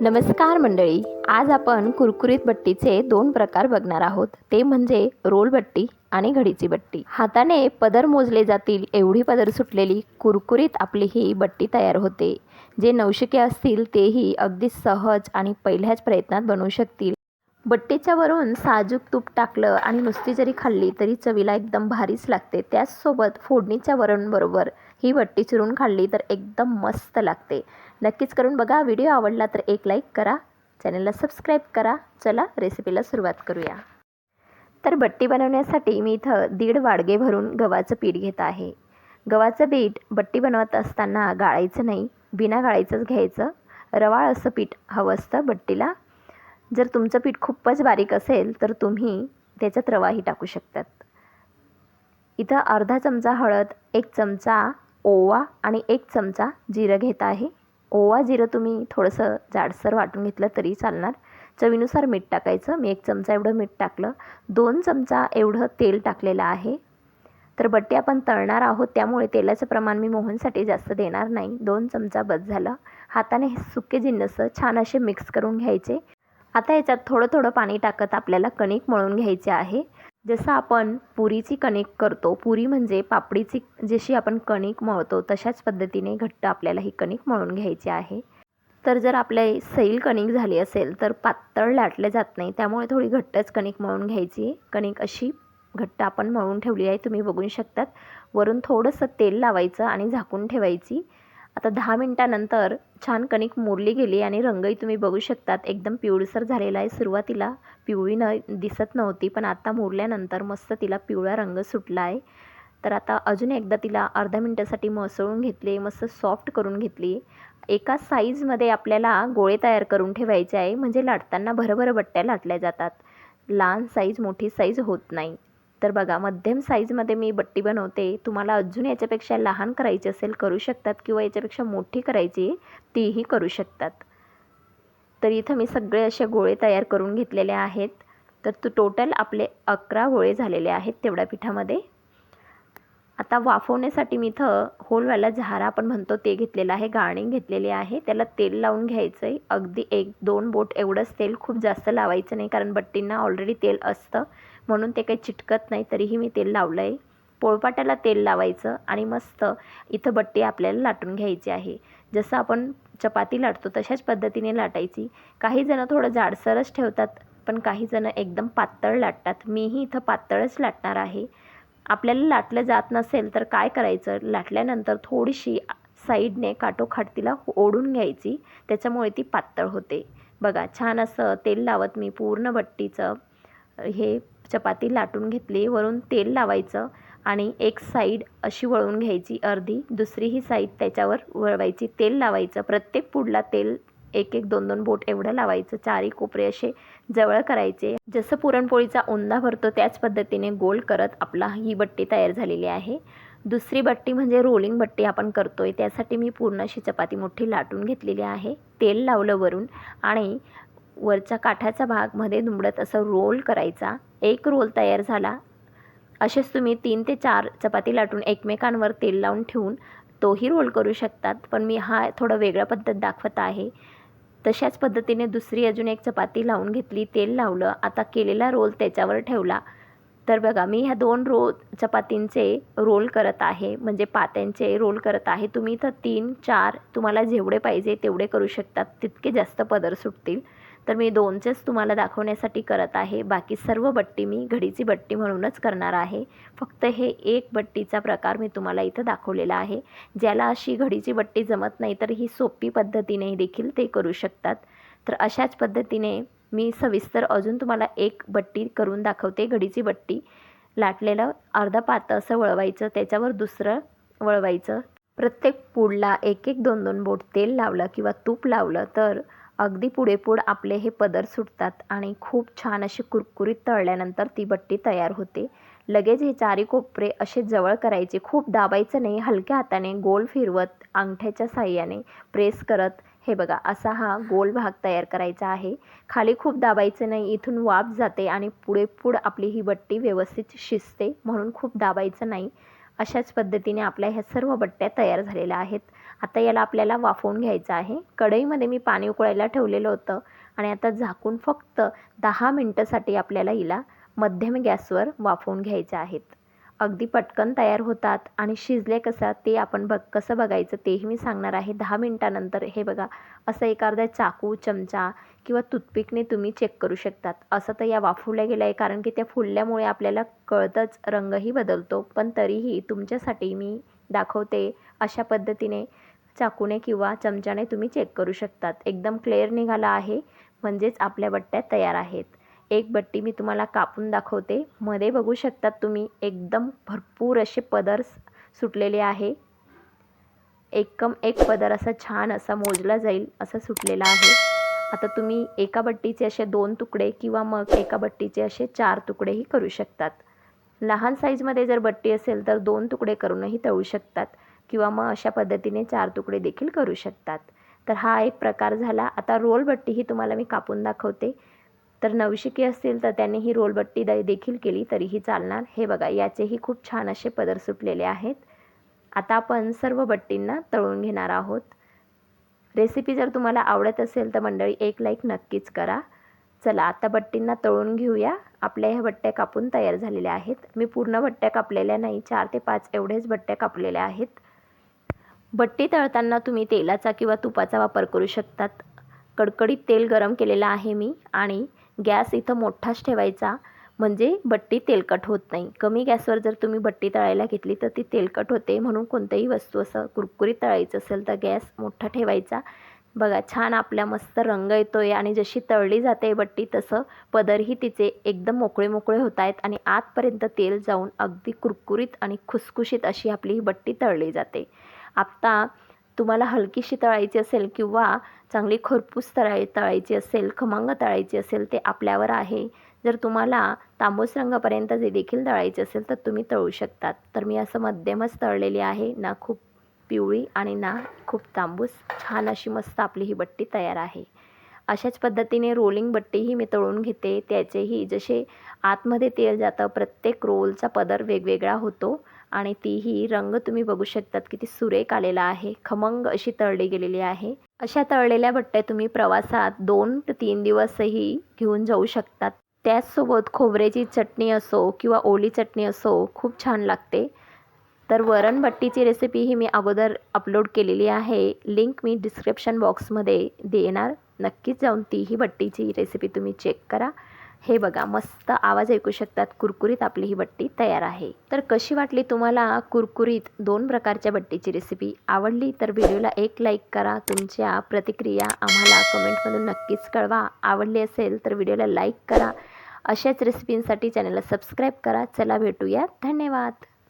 नमस्कार मंडळी आज आपण कुरकुरीत बट्टीचे दोन प्रकार बघणार आहोत. ते म्हणजे रोल बट्टी आणि घडीची बट्टी. हाताने पदर मोजले जातील एवढी पदर सुटलेली कुरकुरीत आपली ही बट्टी तयार होते. जे नवशिके असतील तेही अगदी सहज आणि पहिल्याच प्रयत्नात बनवू शकतील. बट्टीच्या वरून साजूक तूप टाकलं आणि नुसती जरी खाल्ली तरी चवीला एकदम भारीच लागते. त्याचसोबत फोडणीच्या वरणबरोबर ही वट्टी चिरून खाल्ली तर एकदम मस्त लागते. नक्कीच करून बघा व्हिडिओ आवडला तर एक लाईक करा चॅनलला सबस्क्राईब करा. चला रेसिपीला सुरुवात करूया. तर बट्टी बनवण्यासाठी मी इथं दीड वाडगे भरून गव्हाचं पीठ घेत आहे. गव्हाचं पीठ बट्टी बनवत असताना गाळायचं नाही बिना गाळायचंच घ्यायचं. रवाळ असं पीठ हवं असतं बट्टीला. जर तुमचं पीठ खूपच बारीक असेल तर तुम्ही त्याच्यात रवाही टाकू शकतात. इथं अर्धा चमचा हळद एक चमचा ओवा आणि एक चमचा जिरं घेत आहे. ओवा जिरं तुम्ही थोडंसं जाडसर वाटून घेतलं तरी चालणार. चवीनुसार मीठ टाकायचं. मी एक चमचा एवढं मीठ टाकलं. दोन चमचा एवढं तेल टाकलेलं आहे. तर बट्टे आपण तळणार आहोत त्यामुळे तेलाचं प्रमाण मी मोहनसाठी जास्त देणार नाही. दोन चमचा बस झालं. हाताने हे सुके जिन्नस छान असे मिक्स करून घ्यायचे. आता याच्यात थोडं थोडं पाणी टाकत आपल्याला कणिक मळून घ्यायचे आहे. जसं आपण पुरीची कणिक करतो पुरी म्हणजे पापडीची जशी आपण कणिक मळतो तशाच पद्धतीने घट्ट आपल्याला ही कणिक मळून घ्यायची आहे. तर जर आपल्या सैल कणिक झाली असेल तर पातळ लाटले जात नाही त्यामुळे थोडी घट्टच कणिक मळून घ्यायची. कणिक अशी घट्ट आपण मळून ठेवली आहे तुम्ही बघू शकतात. वरून थोडंसं तेल लावायचं आणि झाकून ठेवायची. आता दहा मिनटानंतर छान कणिक मोरली गेली आणि रंगही तुम्ही बघू शकतात. एकदम पिवळसर झालेला आहे. सुरुवातीला पिवळी न दिसत नव्हती पण आता मोरल्यानंतर मस्त तिला पिवळा रंग सुटला आहे. तर आता अजून एकदा तिला अर्धा मिनटासाठी मसळून घेतले मस्त सॉफ्ट करून घेतली. एका साईजमध्ये आपल्याला गोळे तयार करून ठेवायचे आहे. म्हणजे लाटताना भरभर बट्ट्या लाटल्या जातात. लहान साईज मोठी साईज होत नाही. तर बघा मध्यम साईजमध्ये मी बट्टी बनवते. तुम्हाला अजून याच्यापेक्षा लहान करायची असेल करू शकतात. किंवा याच्यापेक्षा मोठी करायची तीही करू शकतात. तर इथं मी सगळे असे गोळे तयार करून घेतलेले आहेत. तर तो टोटल आपले अकरा गोळे झालेले आहेत तेवढ्या पिठामध्ये. आता वाफवण्यासाठी मी इथं होलवाला झारा आपण म्हणतो ते घेतलेलं आहे गाळणी घेतलेली आहे. त्याला तेल लावून घ्यायचं आहे अगदी एक दोन बोट एवढंच तेल खूप जास्त लावायचं नाही कारण बट्टींना ऑलरेडी तेल असतं. म्हणून ते काही चिटकत नाही तरीही मी तेल लावलं आहे पोळपाट्याला तेल लावायचं आणि मस्त इथं बट्टी आपल्याला लाटून घ्यायची आहे. जसं आपण चपाती लाटतो तशाच पद्धतीने लाटायची. काही जणं थोडं जाडसरच ठेवतात पण काही जणं एकदम पातळ लाटतात. मीही इथं पातळच लाटणार आहे. आपल्याला लाटलं जात नसेल तर काय करायचं? लाटल्यानंतर थोडीशी साईडने काटोखाट तिला ओढून घ्यायची. त्याच्यामुळे ती पातळ होते. बघा छान असं तेल लावत मी पूर्ण बट्टीचं हे चपाती लाटून घेतली वरून तेल लावायचं आणि एक साईड अशी वळून घ्यायची अर्धी. दुसरी ही साईड त्याच्यावर वळवायची तेल लावायचं. प्रत्येक पुडला तेल एक एक दोन दोन बोट एवढं लावायचं. चारी कोपरे असे जवळ करायचे. जसं पुरणपोळीचा उंदा भरतो त्याच पद्धतीने गोल करत आपला ही बट्टी तयार झालेली आहे. दुसरी बट्टी म्हणजे रोलिंग बट्टी आपण करतोय. त्यासाठी मी पूर्ण अशी चपाती मोठी लाटून घेतलेली आहे. तेल लावलं वरून आणि वरच्या काठाचा भागमध्ये दुमडत असं रोल करायचा. एक रोल तयार झाला. असेच तुम्ही तीन ते चार चपाती लाटून एकमेकांवर तेल लावून ठेवून तोही रोल करू शकतात. पण मी हा थोडं वेगळा पद्धत दाखवत आहे. तशाच पद्धतीने दुसरी अजून एक चपाती लावून घेतली. तेल लावलं. आता केलेला रोल त्याच्यावर ठेवला. तर बघा मी ह्या दोन रो चपातींचे रोल करत आहे. म्हणजे पात्यांचे रोल करत आहे. तुम्ही तर तीन चार तुम्हाला जेवढे पाहिजे तेवढे करू शकतात. तितके जास्त पदर सुटतील. तर मी दोनचेच तुम्हाला दाखवण्यासाठी करत आहे. बाकी सर्व बट्टी मी घडीची बट्टी म्हणूनच करणार आहे. फक्त हे एक बट्टीचा प्रकार मी तुम्हाला इथं दाखवलेला आहे. ज्याला अशी घडीची बट्टी जमत नाही तर ही सोपी पद्धतीने देखील ते करू शकतात. तर अशाच पद्धतीने मी सविस्तर अजून तुम्हाला एक बट्टी करून दाखवते. घडीची बट्टी लाटलेलं अर्धा पातं असं वळवायचं त्याच्यावर दुसरं वळवायचं. प्रत्येक पुडला एक एक दोन दोन बोट तेल लावलं किंवा तूप लावलं तर अगदी पुढेपूड आपले हे पदर सुटतात आणि खूप छान अशी कुरकुरीत तळल्यानंतर ती बट्टी तयार होते. लगेच हे चारी कोपरे असे जवळ करायचे. खूप दाबायचं नाही. हलक्या हाताने गोल फिरवत अंगठ्याच्या साह्याने प्रेस करत हे बघा असा हा गोल भाग तयार करायचा आहे. खाली खूप दाबायचं नाही. इथून वाफ जाते आणि पुढे पुढ आपली ही बट्टी व्यवस्थित शिजते म्हणून खूप दाबायचं नाही. अशाच पद्धतीने आपल्या ह्या सर्व बट्ट्या तयार झालेल्या आहेत. आता याला आपल्याला वाफवून घ्यायचं आहे. कढईमध्ये मी पाणी उकळायला ठेवलेलं होतं आणि आता झाकून फक्त दहा मिनटासाठी आपल्याला हिला मध्यम गॅसवर वाफवून घ्यायचे आहेत. अगदी पटकन तयार होतात आणि शिजले कसं ते आपण बघ कसं बघायचं तेही मी सांगणार आहे. दहा मिनटानंतर हे बघा असं एखादा चाकू चमचा किंवा तुथपिकने तुम्ही चेक करू शकतात. असं तर या वाफवल्या गेलं आहे कारण की त्या फुलल्यामुळे आपल्याला कळतच रंगही बदलतो. पण तरीही तुमच्यासाठी मी दाखवते अशा पद्धतीने चाकूने किंवा चमच्याने तुम्ही चेक करू शकतात. एकदम क्लिअर निघाला आहे. म्हणजेच आपल्या बट्ट्या तयार आहेत. एक बट्टी मी तुम्हाला कापून दाखवते. मध्ये बघू शकतात तुम्ही एकदम भरपूर असे पदर सुटलेले आहे. एकम एक पदर असा छान असा मोजला जाईल असं सुटलेला आहे. आता तुम्ही एका बट्टीचे असे दोन तुकडे किंवा मग एका बट्टीचे असे चार तुकडेही करू शकतात. लहान साईजमध्ये जर बट्टी असेल तर दोन तुकडे करूनही तळू शकतात. किंवा मग अशा पद्धतीने चार तुकडे देखील करू शकतात. तर हा एक प्रकार झाला. आता रोल बट्टी ही तुम्हाला मी कापून दाखवते. तर नवशिकी असतील तर त्यांनी ही रोलबट्टी द देखील केली तरीही चालणार. हे बघा याचेही खूप छान असे पदर सुटलेले आहेत. आता आपण सर्व बट्टींना तळून घेणार आहोत. रेसिपी जर तुम्हाला आवडत असेल तर मंडळी एक लाईक नक्कीच करा. चला आता बट्टींना तळून घेऊया. आपल्या ह्या बट्ट्या कापून तयार झालेल्या आहेत. मी पूर्ण बट्ट्या कापलेल्या नाही चार ते पाच एवढेच बट्ट्या कापलेल्या आहेत. भट्टी तळताना तुम्ही तेलाचा किंवा तुपाचा वापर करू शकतात. कडकडीत तेल गरम केलेलं आहे मी आणि गॅस इथं मोठाच ठेवायचा म्हणजे भट्टी तेलकट होत नाही. कमी गॅसवर जर तुम्ही भट्टी तळायला घेतली तर ती तेलकट होते म्हणून कोणत्याही वस्तू असं कुरकुरीत तळायचं असेल तर गॅस मोठा ठेवायचा. बघा छान आपल्या मस्त रंग येतो आहे आणि जशी तळली जाते बट्टी तसं पदरही तिचे एकदम मोकळे मोकळे होत आहेत आणि आतपर्यंत तेल जाऊन अगदी कुरकुरीत आणि खुसखुशीत अशी आपली ही बट्टी तळली जाते. आत्ता तुम्हाला हलकीशी तळायची असेल किंवा चांगली खरपूस तळाय तळायची असेल खमंग तळायची असेल ते आपल्यावर आहे. जर तुम्हाला तांबूस रंगापर्यंत जे देखील तळायचे असेल तर तुम्ही तळू शकतात. तर मी असं मध्यमच तळलेली आहे. ना खूप पिवळी आणि ना खूप तांबूस. छान अशी मस्त आपली ही बट्टी तयार आहे. अशाच पद्धतीने रोलिंग बट्टीही मी तळून घेते. त्याचेही जसे आतमध्ये तेल जातं प्रत्येक रोलचा पदर वेगवेगळा होतो. आणि तीही रंग तुम्ही बघू शकतात किती सुरेख आलेला आहे खमंग अशी तळली गेलेली आहे. अशा तळलेल्या बट्ट्या तुम्ही प्रवासात दोन ते तीन दिवसही घेऊन जाऊ शकतात. त्याचसोबत खोबऱ्याची चटणी असो किंवा ओली चटणी असो खूप छान लागते. तर वरण बट्टीची रेसिपी ही मी अगोदर अपलोड केलेली आहे. लिंक मी डिस्क्रिप्शन बॉक्समध्ये देणार. नक्कीच जाऊन तीही बट्टीची रेसिपी तुम्ही चेक करा. हे बघा मस्त आवाज ऐकू शकतात. कुरकुरीत आपली ही बट्टी तयार आहे. तर कशी वाटली तुम्हाला कुरकुरीत दोन प्रकारच्या बट्टीची रेसिपी आवडली तर व्हिडिओला एक लाईक करा. तुमच्या प्रतिक्रिया आम्हाला कमेंटमधून नक्कीच कळवा. आवडली असेल तर व्हिडिओला लाईक करा. अशाच रेसिपींसाठी चॅनलला सबस्क्राईब करा. चला भेटूया. धन्यवाद.